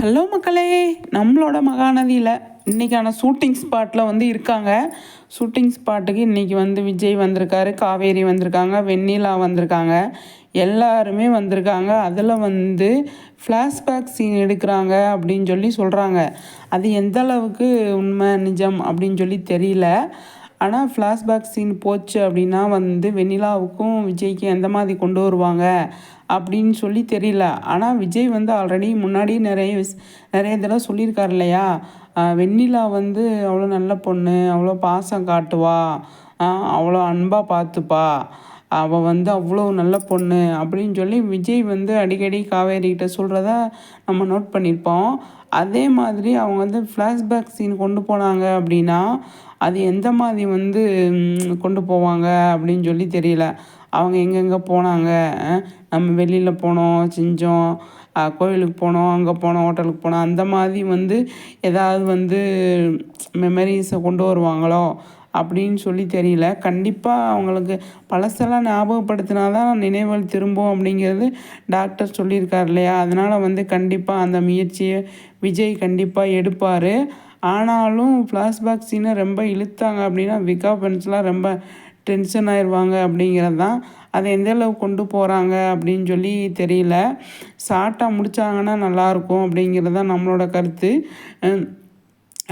Hello மக்களே. நம்மளோட மகாநதியில் இன்றைக்கான ஷூட்டிங் ஸ்பாட்டில் வந்து இருக்காங்க. ஷூட்டிங் ஸ்பாட்டுக்கு இன்றைக்கி வந்து விஜய் வந்திருக்காரு காவேரி வந்திருக்காங்க வெண்ணிலா வந்திருக்காங்க. எல்லாருமே வந்திருக்காங்க. அதில் வந்து ஃப்ளாஷ்பேக் சீன் எடுக்கிறாங்க அப்படின்னு சொல்லி சொல்கிறாங்க அது எந்த அளவுக்கு உண்மை நிஜம் அப்படின்னு சொல்லி தெரியல. ஆனால் ஃப்ளாஷ்பேக் சீன் போச்சு அப்படின்னா வந்து வெண்ணிலாவுக்கும் விஜய்க்கும் எந்த மாதிரி கொண்டு வருவாங்க அப்படின்னு சொல்லி தெரியல. ஆனால் விஜய் வந்து ஆல்ரெடி முன்னாடி நிறைய விஷ் நிறைய தடவை சொல்லியிருக்கார் இல்லையா? வெண்ணிலா வந்து அவ்வளோ நல்ல பொண்ணு அவ்வளோ பாசம் காட்டுவா அவ்வளோ அன்பாக பார்த்துப்பா அவள் வந்து அவ்வளோ நல்ல பொண்ணு அப்படின்னு சொல்லி விஜய் வந்து அடிக்கடி காவேரிகிட்ட சொல்கிறத நம்ம நோட் பண்ணியிருப்போம். அதே மாதிரி அவங்க வந்து ஃப்ளாஷ்பேக் சீன் கொண்டு போனாங்க அப்படின்னா அது எந்த மாதிரி வந்து கொண்டு போவாங்க அப்படின்னு சொல்லி தெரியல. அவங்க எங்கெங்கே போனாங்க? நம்ம வெளியில் போனோம் செஞ்சோம். கோவிலுக்கு கோயிலுக்கு போனோம் அங்கே போனோம் ஹோட்டலுக்கு போனோம். அந்த மாதிரி வந்து ஏதாவது வந்து மெமரிஸை கொண்டு வருவாங்களோ அப்படின்னு சொல்லி தெரியல. கண்டிப்பாக அவங்களுக்கு பழசெல்லாம் ஞாபகப்படுத்தினா தான் நினைவுகள் திரும்பும் அப்படிங்கிறது டாக்டர் சொல்லியிருக்கார் இல்லையா? அதனால் வந்து கண்டிப்பாக அந்த முயற்சியை விஜய் கண்டிப்பாக எடுப்பார். ஆனாலும் ஃப்ளாஷ்பேக் சீனை ரொம்ப இழுத்தாங்க அப்படின்னா விகா பன்ஸ்லாம் ரொம்ப டென்ஷன் ஆயிடுவாங்க அப்படிங்கிறது தான். அதை எந்த அளவு கொண்டு போகிறாங்க அப்படின்னு சொல்லி தெரியல. ஷார்ட்டாக முடித்தாங்கன்னா நல்லாயிருக்கும் அப்படிங்கிறது தான் நம்மளோட கருத்து.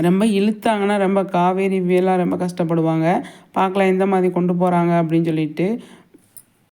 ரொம்ப இழுத்தாங்கன்னா ரொம்ப காவேரி வேலாக ரொம்ப கஷ்டப்படுவாங்க. பார்க்கலாம் எந்த மாதிரி கொண்டு போகிறாங்க அப்படின்னு சொல்லிட்டு.